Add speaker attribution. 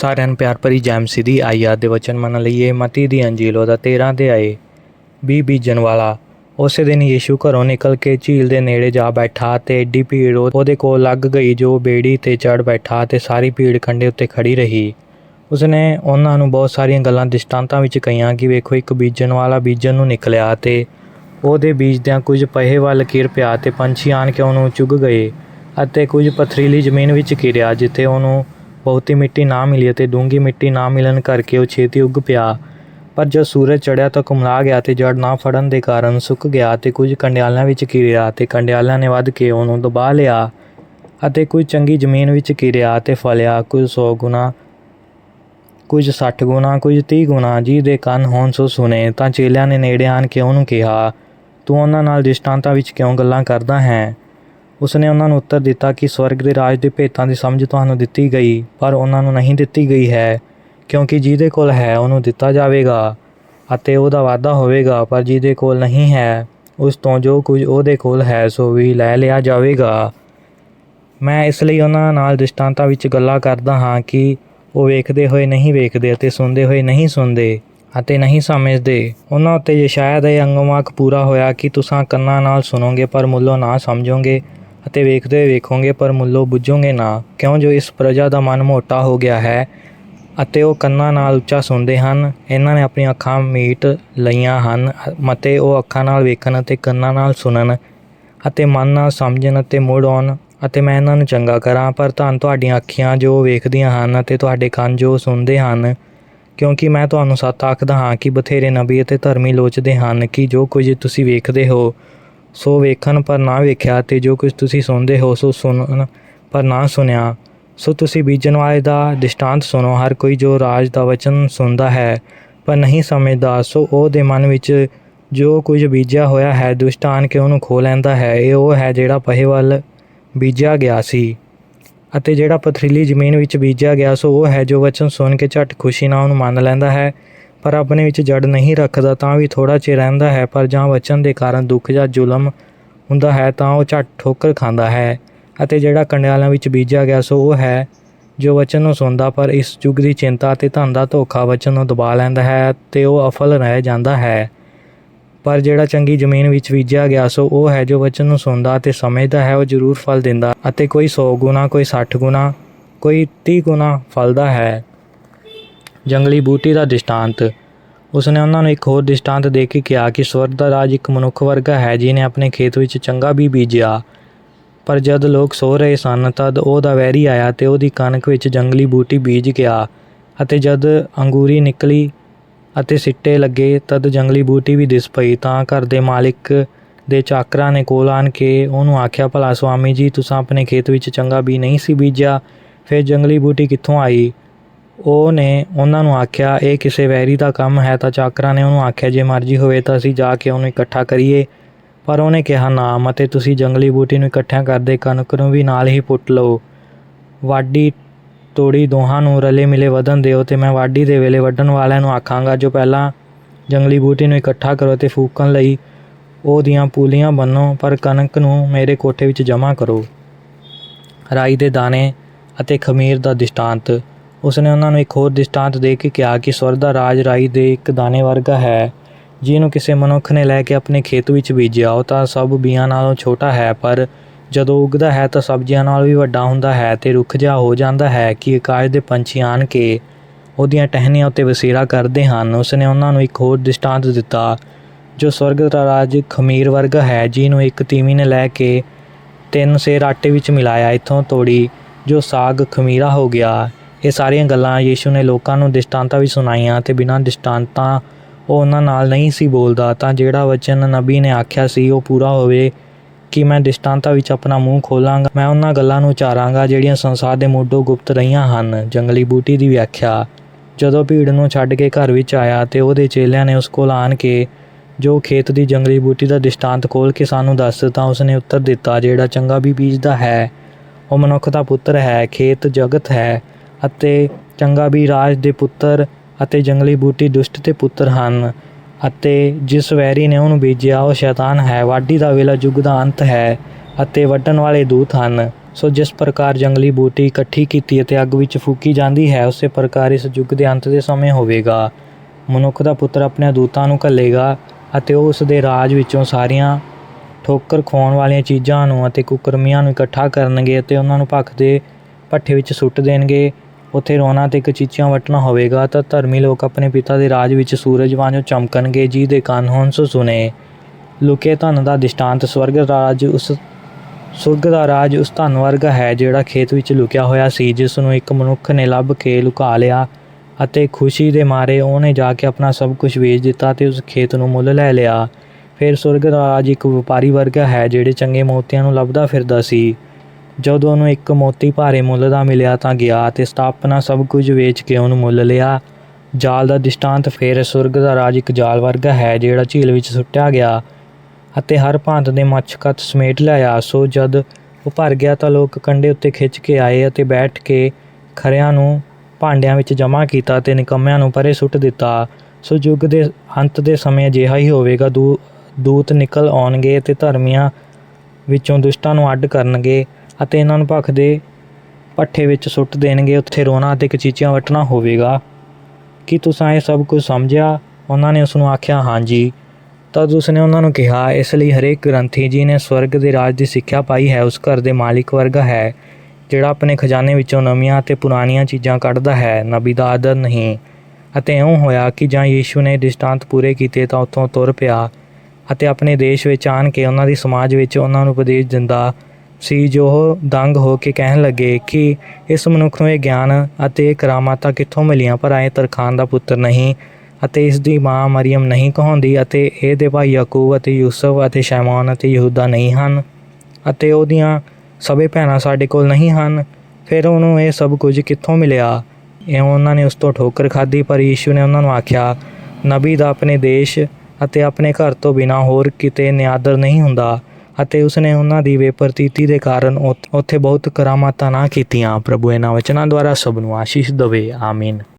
Speaker 1: ਸਾਰਿਆਂ ਨੂੰ ਪਿਆਰ ਭਰੀ ਜੈਮ ਸਿੱਧੀ ਆਇਆ ਦੇ ਵਚਨ ਮੰਨ ਲਈਏ ਮਤੀ ਦੀ ਅੰਜੀਲ ਉਹਦਾ 13 ਤੇ ਆਏ। ਵੀ ਬੀਜਣ ਵਾਲਾ, ਉਸੇ ਦਿਨ ਯੀਸ਼ੂ ਘਰੋਂ ਨਿਕਲ ਕੇ ਝੀਲ ਦੇ ਨੇੜੇ ਜਾ ਬੈਠਾ ਤੇ ਏਡੀ ਭੀੜ ਉਹ- ਉਹਦੇ ਕੋਲ ਲੱਗ ਗਈ ਜੋ ਬੇੜੀ ਤੇ ਚੜ ਬੈਠਾ ਤੇ ਸਾਰੀ ਭੀੜ ਖੰਡੇ ਉੱਤੇ ਖੜੀ ਰਹੀ। ਉਸਨੇ ਉਹਨਾਂ ਨੂੰ ਬਹੁਤ ਸਾਰੀਆਂ ਗੱਲਾਂ ਦਿਸਟਾਂਤਾਂ ਵਿੱਚ ਕਹੀਆਂ ਕਿ ਵੇਖੋ ਇੱਕ ਬੀਜਣ ਵਾਲਾ ਬੀਜਣ ਨੂੰ ਨਿਕਲਿਆ ਤੇ ਉਹਦੇ ਬੀਜਦਿਆਂ ਕੁਝ ਪਹੇ ਵੱਲ ਕਿਰ ਪਿਆ ਤੇ ਪੰਛੀ ਆਣ ਕੇ ਉਹਨੂੰ ਚੁੱਗ ਗਏ ਅਤੇ ਕੁਝ ਪਥਰੀਲੀ ਜ਼ਮੀਨ ਵਿੱਚ ਕਿਰਿਆ ਜਿੱਥੇ ਉਹਨੂੰ ਬਹੁਤੀ ਮਿੱਟੀ ਨਾ ਮਿਲੀ ਅਤੇ ਡੂੰਗੀ ਮਿੱਟੀ ਨਾ ਮਿਲਣ ਕਰਕੇ ਉਹ ਛੇਤੀ ਉੱਗ ਪਿਆ। ਪਰ ਜਦ ਸੂਰਜ ਚੜ੍ਹਿਆ ਤਾਂ ਕੁਮਲਾ ਗਿਆ ਤੇ ਜੜ ਨਾ ਫੜਨ ਦੇ ਕਾਰਨ ਸੁੱਕ ਗਿਆ ਤੇ ਕੁਝ ਕੰਡਿਆਲਾਂ ਵਿੱਚ ਕਿਰਿਆ ਤੇ ਕੰਡਿਆਲਾਂ ਨੇ ਵੱਧ ਕੇ ਉਹਨੂੰ ਦਬਾ ਲਿਆ ਅਤੇ ਕੁਝ ਚੰਗੀ ਜ਼ਮੀਨ ਵਿੱਚ ਕਿਰਿਆ ਤੇ ਫਲਿਆ। ਕੁਝ 100 ਗੁਣਾ, ਕੁਝ 60 ਗੁਣਾ, ਕੁਝ 30 ਗੁਣਾ, ਜਿਹਦੇ ਕੰਨ ਹੋਣ ਸੋ ਸੁਨੇ ਤਾਂ ਚੇਲਿਆਂ ਨੇ ਨੇੜੇ ਆਣ ਕੇ ਉਹਨੂੰ ਕਿਹਾ, ਤੂੰ ਉਹਨਾਂ ਨਾਲ ਦ੍ਰਿਸ਼ਟਾਂਤਾਂ ਵਿੱਚ ਕਿਉਂ ਗੱਲਾਂ ਕਰਦਾ ਹੈ? ਉਸਨੇ ਉਹਨਾਂ ਨੂੰ ਉੱਤਰ ਦਿੱਤਾ ਕਿ ਸਵਰਗ ਦੇ ਰਾਜ ਦੇ ਭੇਤਾਂ ਦੀ ਸਮਝ ਤੁਹਾਨੂੰ ਦਿੱਤੀ ਗਈ, ਪਰ ਉਹਨਾਂ ਨੂੰ ਨਹੀਂ ਦਿੱਤੀ ਗਈ ਹੈ, ਕਿਉਂਕਿ ਜਿਹਦੇ ਕੋਲ ਹੈ, ਉਹਨੂੰ ਦਿੱਤਾ ਜਾਵੇਗਾ ਅਤੇ ਉਹਦਾ ਵਾਅਦਾ ਹੋਵੇਗਾ, ਪਰ ਜਿਹਦੇ ਕੋਲ ਨਹੀਂ ਹੈ, ਉਸ ਤੋਂ ਜੋ ਕੁਝ ਉਹਦੇ ਕੋਲ ਹੈ, ਸੋ ਵੀ ਲੈ ਲਿਆ ਜਾਵੇਗਾ। ਮੈਂ ਇਸ ਲਈ ਉਹਨਾਂ ਨਾਲ ਦ੍ਰਿਸ਼ਟਾਂਤਾਂ ਵਿੱਚ ਗੱਲਾਂ ਕਰਦਾ ਹਾਂ ਕਿ ਉਹ ਵੇਖਦੇ ਹੋਏ ਨਹੀਂ ਵੇਖਦੇ ਅਤੇ ਸੁਣਦੇ ਹੋਏ ਨਹੀਂ ਸੁਣਦੇ ਅਤੇ ਨਹੀਂ ਸਮਝਦੇ। ਉਹਨਾਂ ਉੱਤੇ ਯਸ਼ਾਇਆ ਦਾ ਇਹ ਅੰਗਵਾਕ ਪੂਰਾ ਹੋਇਆ ਕਿ ਤੁਸੀਂ ਕੰਨਾਂ ਨਾਲ ਸੁਣੋਗੇ, ਪਰ ਮੁੱਲੋਂ ਨਾ ਸਮਝੋਗੇ ਅਤੇ ਵੇਖਦੇ ਵੇਖੋਗੇ ਪਰ ਮੁੱਲੋਂ ਬੁੱਝੋਗੇ ਨਾ। ਕਿਉਂ ਜੋ ਇਸ ਪ੍ਰਜਾ ਦਾ ਮਨ ਮੋਟਾ ਹੋ ਗਿਆ ਹੈ ਅਤੇ ਉਹ ਕੰਨਾਂ ਨਾਲ ਉੱਚਾ ਸੁਣਦੇ ਹਨ, ਇਹਨਾਂ ਨੇ ਆਪਣੀਆਂ ਅੱਖਾਂ ਮੀਟ ਲਈਆਂ ਹਨ ਮਤੇ ਉਹ ਅੱਖਾਂ ਨਾਲ ਵੇਖਣ ਅਤੇ ਕੰਨਾਂ ਨਾਲ ਸੁਣਨ ਅਤੇ ਮਨ ਨਾਲ ਸਮਝਣ ਅਤੇ ਮੁੜ ਆਉਣ ਅਤੇ ਮੈਂ ਇਹਨਾਂ ਨੂੰ ਚੰਗਾ ਕਰਾਂ, ਪਰ ਧੰਨ ਤੁਹਾਡੀਆਂ ਅੱਖੀਆਂ ਜੋ ਵੇਖਦੀਆਂ ਹਨ ਅਤੇ ਤੁਹਾਡੇ ਕੰਨ ਜੋ ਸੁਣਦੇ ਹਨ, ਕਿਉਂਕਿ ਮੈਂ ਤੁਹਾਨੂੰ ਸੱਤ ਆਖਦਾ ਹਾਂ ਕਿ ਬਥੇਰੇ ਨਬੀ ਅਤੇ ਧਰਮੀ ਲੋਚਦੇ ਹਨ ਕਿ ਜੋ ਕੁਝ ਤੁਸੀਂ ਵੇਖਦੇ ਹੋ ਸੋ ਵੇਖਣ ਪਰ ਨਾ ਵੇਖਿਆ ਤੇ ਜੋ ਕੁਝ ਤੁਸੀਂ ਸੁਣਦੇ ਹੋ ਸੋ ਸੁਣਨ ਪਰ ਨਾ ਸੁਣਿਆ। ਸੋ ਤੁਸੀਂ ਬੀਜਣ ਵਾਲੇ ਦਾ ਦ੍ਰਿਸ਼ਟਾਂਤ ਸੁਣੋ, ਹਰ ਕੋਈ ਜੋ ਰਾਜ ਦਾ ਵਚਨ ਸੁਣਦਾ ਹੈ ਪਰ ਨਹੀਂ ਸਮਝਦਾ, ਸੋ ਉਹਦੇ ਮਨ ਵਿੱਚ ਜੋ ਕੁਝ ਬੀਜਿਆ ਹੋਇਆ ਹੈ, ਦੁਸ਼ਟ ਆਣ ਕੇ ਉਹਨੂੰ ਖੋ ਲੈਂਦਾ ਹੈ, ਇਹ ਉਹ ਹੈ ਜਿਹੜਾ ਪਹੇ ਵੱਲ ਬੀਜਿਆ ਗਿਆ ਸੀ। ਅਤੇ ਜਿਹੜਾ ਪਥਰੀਲੀ ਜ਼ਮੀਨ ਵਿੱਚ ਬੀਜਿਆ ਗਿਆ, ਸੋ ਉਹ ਹੈ ਜੋ ਵਚਨ ਸੁਣ ਕੇ ਝਟ ਖੁਸ਼ੀ ਨਾਲ ਉਹਨੂੰ ਮੰਨ ਲੈਂਦਾ ਹੈ। ਪਰ ਆਪਣੇ ਵਿੱਚ ਜੜ ਨਹੀਂ ਰੱਖਦਾ ਤਾਂ ਵੀ ਥੋੜਾ ਚਿਰ ਰਹਿੰਦਾ ਹੈ, ਪਰ ਜਾਂ ਵਚਨ ਦੇ ਕਾਰਨ ਦੁੱਖ ਜਾਂ ਜ਼ੁਲਮ ਹੁੰਦਾ ਹੈ ਤਾਂ ਉਹ ਝਟ ਠੋਕਰ ਖਾਂਦਾ ਹੈ ਅਤੇ ਜਿਹੜਾ ਕੰਡਿਆਲਾਂ ਵਿੱਚ ਬੀਜਿਆ ਗਿਆ ਸੋ ਉਹ ਹੈ ਜੋ ਵਚਨ ਨੂੰ ਸੁਣਦਾ, ਪਰ ਇਸ ਯੁੱਗ ਦੀ ਚਿੰਤਾ ਅਤੇ ਧਨ ਦਾ ਧੋਖਾ ਵਚਨ ਨੂੰ ਦਬਾ ਲੈਂਦਾ ਹੈ ਤੇ ਉਹ ਅਫਲ ਰਹਿ ਜਾਂਦਾ ਹੈ। ਪਰ ਜਿਹੜਾ ਚੰਗੀ ਜ਼ਮੀਨ ਵਿੱਚ ਬੀਜਿਆ ਗਿਆ ਸੋ ਉਹ ਹੈ ਜੋ ਵਚਨ ਨੂੰ ਸੁਣਦਾ ਅਤੇ ਸਮਝਦਾ ਹੈ, ਉਹ ਜ਼ਰੂਰ ਫਲ ਦਿੰਦਾ ਅਤੇ ਕੋਈ 100 ਗੁਣਾ, ਕੋਈ 60 ਗੁਣਾ, ਕੋਈ 30 ਗੁਣਾ ਫਲਦਾ ਹੈ। ਜੰਗਲੀ ਬੂਟੀ ਦਾ ਦ੍ਰਿਸ਼ਟਾਂਤ। ਉਸਨੇ ਉਹਨਾਂ ਨੂੰ ਇੱਕ ਹੋਰ ਦ੍ਰਿਸ਼ਟਾਂਤ ਦੇ ਕੇ ਕਿਹਾ ਕਿ ਸਵਰਗ ਦਾ ਰਾਜ ਇੱਕ ਮਨੁੱਖ ਵਰਗਾ ਹੈ ਜਿਹਨੇ ਆਪਣੇ ਖੇਤ ਵਿੱਚ ਚੰਗਾ ਵੀ ਬੀਜਿਆ। ਪਰ ਜਦ ਲੋਕ ਸੋ ਰਹੇ ਸਨ, ਤਦ ਉਹਦਾ ਵੈਰੀ ਆਇਆ ਤੇ ਉਹਦੀ ਕਣਕ ਵਿੱਚ ਜੰਗਲੀ ਬੂਟੀ ਬੀਜ ਗਿਆ ਅਤੇ ਜਦ ਅੰਗੂਰੀ ਨਿਕਲੀ ਅਤੇ ਸਿੱਟੇ ਲੱਗੇ, ਤਦ ਜੰਗਲੀ ਬੂਟੀ ਵੀ ਦਿਸ ਪਈ। ਤਾਂ ਘਰ ਦੇ ਮਾਲਿਕ ਦੇ ਚਾਕਰਾਂ ਨੇ ਕੋਲ ਆਣ ਕੇ ਉਹਨੂੰ ਆਖਿਆ, ਭਲਾ ਸੁਆਮੀ ਜੀ, ਤੁਸੀਂ ਆਪਣੇ ਖੇਤ ਵਿੱਚ ਚੰਗਾ ਵੀ ਨਹੀਂ ਸੀ ਬੀਜਿਆ। ਫਿਰ ਜੰਗਲੀ ਬੂਟੀ ਕਿੱਥੋਂ ਆਈ? ਉਹ ਨੇ ਉਹਨਾਂ ਨੂੰ ਆਖਿਆ, ਇਹ ਕਿਸੇ ਵੈਰੀ ਦਾ ਕੰਮ ਹੈ ਤਾਂ ਚਾਕਰਾਂ ਨੇ ਉਹਨੂੰ ਆਖਿਆ, ਜੇ ਮਰਜ਼ੀ ਹੋਵੇ ਤਾਂ ਅਸੀਂ ਜਾ ਕੇ ਉਹਨੂੰ ਇਕੱਠਾ ਕਰੀਏ। ਪਰ ਉਹਨੇ ਕਿਹਾ, ਨਾ ਮਤੇ ਤੁਸੀਂ ਜੰਗਲੀ ਬੂਟੀ ਨੂੰ ਇਕੱਠਿਆਂ ਕਰਦੇ ਕਣਕ ਨੂੰ ਵੀ ਨਾਲ ਹੀ ਪੁੱਟ ਲਓ। ਵਾਢੀ ਤੋੜੀ ਦੋਹਾਂ ਨੂੰ ਰਲੇ ਮਿਲੇ ਵਧਣ ਦਿਓ ਤੇ ਮੈਂ ਵਾਢੀ ਦੇ ਵੇਲੇ ਵੱਢਣ ਵਾਲਿਆਂ ਨੂੰ ਆਖਾਂਗਾ, ਜੋ ਪਹਿਲਾਂ ਜੰਗਲੀ ਬੂਟੀ ਨੂੰ ਇਕੱਠਾ ਕਰੋ ਤੇ ਫੂਕਣ ਲਈ ਉਹਦੀਆਂ ਪੂਲੀਆਂ ਬੰਨੋ, ਪਰ ਕਣਕ ਨੂੰ ਮੇਰੇ ਕੋਠੇ ਵਿੱਚ ਜਮ੍ਹਾਂ ਕਰੋ। ਰਾਈ ਦੇ ਦਾਣੇ ਅਤੇ ਖਮੀਰ ਦਾ ਦ੍ਰਿਸ਼ਟਾਂਤ ਉਸਨੇ ਉਹਨਾਂ ਨੂੰ ਇੱਕ ਹੋਰ ਦ੍ਰਿਸ਼ਟਾਂਤ ਦੇ ਕੇ ਕਿਹਾ ਕਿ ਸਵਰ ਦਾ ਰਾਜ ਰਾਈ ਦੇ ਇੱਕ ਦਾਣੇ ਵਰਗਾ ਹੈ, ਜਿਹਨੂੰ ਕਿਸੇ ਮਨੁੱਖ ਨੇ ਲੈ ਕੇ ਆਪਣੇ ਖੇਤ ਵਿੱਚ ਬੀਜਿਆ। ਉਹ ਤਾਂ ਸਭ ਬੀਆਂ ਨਾਲੋਂ ਛੋਟਾ ਹੈ, ਪਰ ਜਦੋਂ ਉੱਗਦਾ ਹੈ ਤਾਂ ਸਬਜ਼ੀਆਂ ਨਾਲ ਵੀ ਵੱਡਾ ਹੁੰਦਾ ਹੈ ਤੇ ਰੁੱਖ ਜਿਹਾ ਹੋ ਜਾਂਦਾ ਹੈ ਕਿ ਆਕਾਸ਼ ਦੇ ਪੰਛੀ ਆਣ ਕੇ ਉਹਦੀਆਂ ਟਹਿਣੀਆਂ ਉੱਤੇ ਵਸੇਰਾ ਕਰਦੇ ਹਨ। ਉਸਨੇ ਉਹਨਾਂ ਨੂੰ ਇੱਕ ਹੋਰ ਦ੍ਰਿਸ਼ਟਾਂਤ ਦਿੱਤਾ, ਜੋ ਸਵਰਗ ਦਾ ਰਾਜ ਖਮੀਰ ਵਰਗਾ ਹੈ, ਜਿਹਨੂੰ ਇੱਕ ਤੀਵੀਂ ਨੇ ਲੈ ਕੇ ਤਿੰਨ ਸੇਰ ਆਟੇ ਵਿੱਚ ਮਿਲਾਇਆ। ਇੱਥੋਂ ਤੋੜੀ, ਜੋ ਸਾਗ ਖਮੀਰਾ ਹੋ ਗਿਆ। ਇਹ ਸਾਰੀਆਂ ਗੱਲਾਂ ਯੀਸ਼ੂ ਨੇ ਲੋਕਾਂ ਨੂੰ ਦ੍ਰਿਸ਼ਟਾਂਤਾਂ ਵੀ ਸੁਣਾਈਆਂ ਤੇ ਬਿਨਾਂ ਦ੍ਰਿਸ਼ਟਾਂਤਾਂ ਉਹ ਉਹਨਾਂ ਨਾਲ ਨਹੀਂ ਸੀ ਬੋਲਦਾ, ਤਾਂ ਜਿਹੜਾ ਵਚਨ ਨਬੀ ਨੇ ਆਖਿਆ ਸੀ ਉਹ ਪੂਰਾ ਹੋਵੇ ਕਿ ਮੈਂ ਦ੍ਰਿਸ਼ਟਾਂਤਾਂ ਵਿੱਚ ਆਪਣਾ ਮੂੰਹ ਖੋਲਾਂਗਾ, ਮੈਂ ਉਹਨਾਂ ਗੱਲਾਂ ਨੂੰ ਉਚਾਰਾਂਗਾ ਜਿਹੜੀਆਂ ਸੰਸਾਰ ਦੇ ਮੋਢੋਂ ਗੁਪਤ ਰਹੀਆਂ ਹਨ। ਜੰਗਲੀ ਬੂਟੀ ਦੀ ਵਿਆਖਿਆ। ਜਦੋਂ ਭੀੜ ਨੂੰ ਛੱਡ ਕੇ ਘਰ ਵਿੱਚ ਆਇਆ ਤੇ ਉਹਦੇ ਚੇਲਿਆਂ ਨੇ ਉਸ ਕੋਲ ਆਣ ਕੇ ਜੋ ਖੇਤ ਦੀ ਜੰਗਲੀ ਬੂਟੀ ਦਾ ਦ੍ਰਿਸ਼ਟਾਂਤ ਖੋਲ ਕੇ ਸਾਨੂੰ ਦੱਸ ਤਾਂ ਉਸਨੇ ਉੱਤਰ ਦਿੱਤਾ, ਜਿਹੜਾ ਚੰਗਾ ਵੀ ਬੀਜਦਾ ਹੈ, ਉਹ ਮਨੁੱਖ ਦਾ ਪੁੱਤਰ ਹੈ, ਖੇਤ ਜਗਤ ਹੈ ਅਤੇ ਚੰਗਾ ਵੀ ਰਾਜ ਦੇ ਪੁੱਤਰ ਅਤੇ ਜੰਗਲੀ ਬੂਟੀ ਦੁਸ਼ਟ ਦੇ ਪੁੱਤਰ ਹਨ ਅਤੇ ਜਿਸ ਵੈਰੀ ਨੇ ਉਹਨੂੰ ਬੀਜਿਆ, ਉਹ ਸ਼ੈਤਾਨ ਹੈ। ਵਾਢੀ ਦਾ ਵੇਲਾ ਯੁੱਗ ਦਾ ਅੰਤ ਹੈ ਅਤੇ ਵੱਢਣ ਵਾਲੇ ਦੂਤ ਹਨ। ਸੋ ਜਿਸ ਪ੍ਰਕਾਰ ਜੰਗਲੀ ਬੂਟੀ ਇਕੱਠੀ ਕੀਤੀ ਅਤੇ ਅੱਗ ਵਿੱਚ ਫੂਕੀ ਜਾਂਦੀ ਹੈ, ਉਸੇ ਪ੍ਰਕਾਰ ਇਸ ਯੁੱਗ ਦੇ ਅੰਤ ਦੇ ਸਮੇਂ ਹੋਵੇਗਾ। ਮਨੁੱਖ ਦਾ ਪੁੱਤਰ ਆਪਣੇ ਦੂਤਾਂ ਨੂੰ ਘੱਲੇਗਾ ਅਤੇ ਉਹ ਉਸ ਦੇ ਰਾਜ ਵਿੱਚੋਂ ਸਾਰੀਆਂ ਠੋਕਰ ਖਵਾਉਣ ਵਾਲੀਆਂ ਚੀਜ਼ਾਂ ਨੂੰ ਅਤੇ ਕੁਕਰਮੀਆਂ ਨੂੰ ਇਕੱਠਾ ਕਰਨਗੇ ਅਤੇ ਉਹਨਾਂ ਨੂੰ ਭੱਖ ਦੇ ਭੱਠੇ ਵਿੱਚ ਸੁੱਟ ਦੇਣਗੇ। ਉੱਥੇ ਰੋਣਾ ਤੇ ਕਚੀਚੀਆਂ ਵੱਟਣਾ ਹੋਵੇਗਾ ਤਾਂ ਧਰਮੀ ਲੋਕ ਆਪਣੇ ਪਿਤਾ ਦੇ ਰਾਜ ਵਿੱਚ ਸੂਰਜ ਵਾਂਝੋਂ ਚਮਕਣਗੇ ਜਿਹਦੇ ਕੰਨ ਹੋਣ ਸੋ ਸੁਣੇ ਲੁਕੇ ਧਨ ਦਾ ਦਿਸ਼ਟਾਂਤ, ਸਵਰਗ ਰਾਜ ਉਸ ਸੁਰਗ ਦਾ ਰਾਜ ਉਸ ਧਨ ਵਰਗਾ ਹੈ ਜਿਹੜਾ ਖੇਤ ਵਿੱਚ ਲੁਕਿਆ ਹੋਇਆ ਸੀ, ਜਿਸ ਨੂੰ ਇੱਕ ਮਨੁੱਖ ਨੇ ਲੱਭ ਕੇ ਲੁਕਾ ਲਿਆ ਅਤੇ ਖੁਸ਼ੀ ਦੇ ਮਾਰੇ ਉਹਨੇ ਜਾ ਕੇ ਆਪਣਾ ਸਭ ਕੁਝ ਵੇਚ ਦਿੱਤਾ ਤੇ ਉਸ ਖੇਤ ਨੂੰ ਮੁੱਲ ਲੈ ਲਿਆ। ਫਿਰ ਸੁਰਗ ਦਾ ਰਾਜ ਇੱਕ ਵਪਾਰੀ ਵਰਗਾ ਹੈ, ਜਿਹੜੇ ਚੰਗੇ ਮੋਤੀਆਂ ਨੂੰ ਲੱਭਦਾ ਫਿਰਦਾ ਸੀ। ਜਦੋਂ ਉਹਨੂੰ ਇੱਕ ਮੋਤੀ ਭਾਰੇ ਮੁੱਲ ਦਾ ਮਿਲਿਆ ਤਾਂ ਗਿਆ ਤੇ ਸਥਾਪਨਾ ਸਭ ਕੁਝ ਵੇਚ ਕੇ ਉਹਨੂੰ ਮੁੱਲ ਲਿਆ। ਜਾਲ ਦਾ ਦ੍ਰਿਸ਼ਟਾਂਤ ਫਿਰ ਸੁਰਗ ਦਾ ਰਾਜ ਇੱਕ ਜਾਲ ਵਰਗਾ ਹੈ ਜਿਹੜਾ ਝੀਲ ਵਿੱਚ ਸੁੱਟਿਆ ਗਿਆ ਅਤੇ ਹਰ ਭਾਂਤ ਦੇ ਮੱਛਕਤ ਸਮੇਟ ਲਿਆ ਸੋ ਜਦ ਉਹ ਭਰ ਗਿਆ ਤਾਂ ਲੋਕ ਕੰਡੇ ਉੱਤੇ ਖਿੱਚ ਕੇ ਆਏ ਅਤੇ ਬੈਠ ਕੇ ਖਰਿਆਂ ਨੂੰ ਭਾਂਡਿਆਂ ਵਿੱਚ ਜਮ੍ਹਾਂ ਕੀਤਾ ਤੇ ਨਿਕੰਮਿਆਂ ਨੂੰ ਪਰੇ ਸੁੱਟ ਦਿੱਤਾ। ਸੋ ਯੁੱਗ ਦੇ ਅੰਤ ਦੇ ਸਮੇਂ ਅਜਿਹਾ ਹੀ ਹੋਵੇਗਾ। ਦੂ, ਦੂਤ ਨਿਕਲ ਆਉਣਗੇ ਤੇ ਧਰਮੀਆਂ ਵਿੱਚੋਂ ਦੁਸ਼ਟਾਂ ਨੂੰ ਅੱਡ ਕਰਨਗੇ। ਅਤੇ ਇਹਨਾਂ ਨੂੰ ਭੱਖ ਦੇ ਪੱਠੇ ਵਿੱਚ ਸੁੱਟ ਦੇਣਗੇ। ਉੱਥੇ ਰੋਣਾ ਅਤੇ ਕਚੀਚੀਆਂ ਵੱਟਣਾ ਹੋਵੇਗਾ। ਕਿ ਤੁਸੀਂ ਇਹ ਸਭ ਕੁਝ ਸਮਝਿਆ? ਉਹਨਾਂ ਨੇ ਉਸ ਨੂੰ ਆਖਿਆ, ਹਾਂਜੀ। ਤਦ ਉਸਨੇ ਉਹਨਾਂ ਨੂੰ ਕਿਹਾ, ਇਸ ਲਈ ਹਰੇਕ ਗ੍ਰੰਥੀ ਜੀ ਨੇ ਸਵਰਗ ਦੇ ਰਾਜ ਦੀ ਸਿੱਖਿਆ ਪਾਈ ਹੈ, ਉਸ ਘਰ ਦੇ ਮਾਲਿਕ ਵਰਗਾ ਹੈ, ਜਿਹੜਾ ਆਪਣੇ ਖਜ਼ਾਨੇ ਵਿੱਚੋਂ ਨਵੀਆਂ ਅਤੇ ਪੁਰਾਣੀਆਂ ਚੀਜ਼ਾਂ ਕੱਢਦਾ ਹੈ ਨਬੀ ਦਾ ਆਦਰ ਨਹੀਂ। ਅਤੇ ਇਉਂ ਹੋਇਆ ਕਿ ਜਾਂ ਯੀਸ਼ੂ ਨੇ ਦ੍ਰਿਸ਼ਟਾਂਤ ਪੂਰੇ ਕੀਤੇ ਤਾਂ ਉੱਥੋਂ ਤੁਰ ਪਿਆ ਅਤੇ ਆਪਣੇ ਦੇਸ਼ ਵਿੱਚ ਆਣ ਕੇ ਉਹਨਾਂ ਦੀ ਸਮਾਜ ਵਿੱਚ ਉਹਨਾਂ ਨੂੰ ਉਪਦੇਸ਼ ਦਿੰਦਾ ਸੀ, ਜੋ ਉਹ ਦੰਗ ਹੋ ਕੇ ਕਹਿਣ ਲੱਗੇ ਕਿ ਇਸ ਮਨੁੱਖ ਨੂੰ ਇਹ ਗਿਆਨ ਅਤੇ ਕਰਾਮਾਤਾਂ ਕਿੱਥੋਂ ਮਿਲੀਆਂ? ਪਰ ਇਹ ਤਰਖਾਨ ਦਾ ਪੁੱਤਰ ਨਹੀਂ ਅਤੇ ਇਸ ਦੀ ਮਾਂ ਮਰੀਮ ਨਹੀਂ ਕਹਾਉਂਦੀ ਅਤੇ ਇਹਦੇ ਭਾਈ ਯਾਕੂਬ ਅਤੇ ਯੂਸਫ ਅਤੇ ਸ਼ੈਮਾਨ ਅਤੇ ਯਹੂਦਾ ਨਹੀਂ ਹਨ ਅਤੇ ਉਹਦੀਆਂ ਸਭੇ ਭੈਣਾਂ ਸਾਡੇ ਕੋਲ ਨਹੀਂ ਹਨ। ਫਿਰ ਉਹਨੂੰ ਇਹ ਸਭ ਕੁਝ ਕਿੱਥੋਂ ਮਿਲਿਆ? ਇਹ ਉਹਨਾਂ ਨੇ ਉਸ ਤੋਂ ਠੋਕਰ ਖਾਧੀ, ਪਰ ਯੀਸ਼ੂ ਨੇ ਉਹਨਾਂ ਨੂੰ ਆਖਿਆ, ਨਬੀ ਦਾ ਆਪਣੇ ਦੇਸ਼ ਅਤੇ ਆਪਣੇ ਘਰ ਤੋਂ ਬਿਨਾ ਹੋਰ ਕਿਤੇ ਨਿਆਦਰ ਨਹੀਂ ਹੁੰਦਾ। ਅਤੇ ਉਸਨੇ ਉਹਨਾਂ ਦੀ ਬੇਪਰਤੀਤੀ ਦੇ ਕਾਰਨ ਉਥ- ਉੱਥੇ ਬਹੁਤ ਕਰਾਮਾਤਾਂ ਨਾ ਕੀਤੀਆਂ। ਪ੍ਰਭੂ ਇਹਨਾਂ ਵਚਨਾਂ ਦੁਆਰਾ ਸਭ ਨੂੰ ਆਸ਼ੀਸ਼ ਦੇਵੇ। ਆਮੀਨ।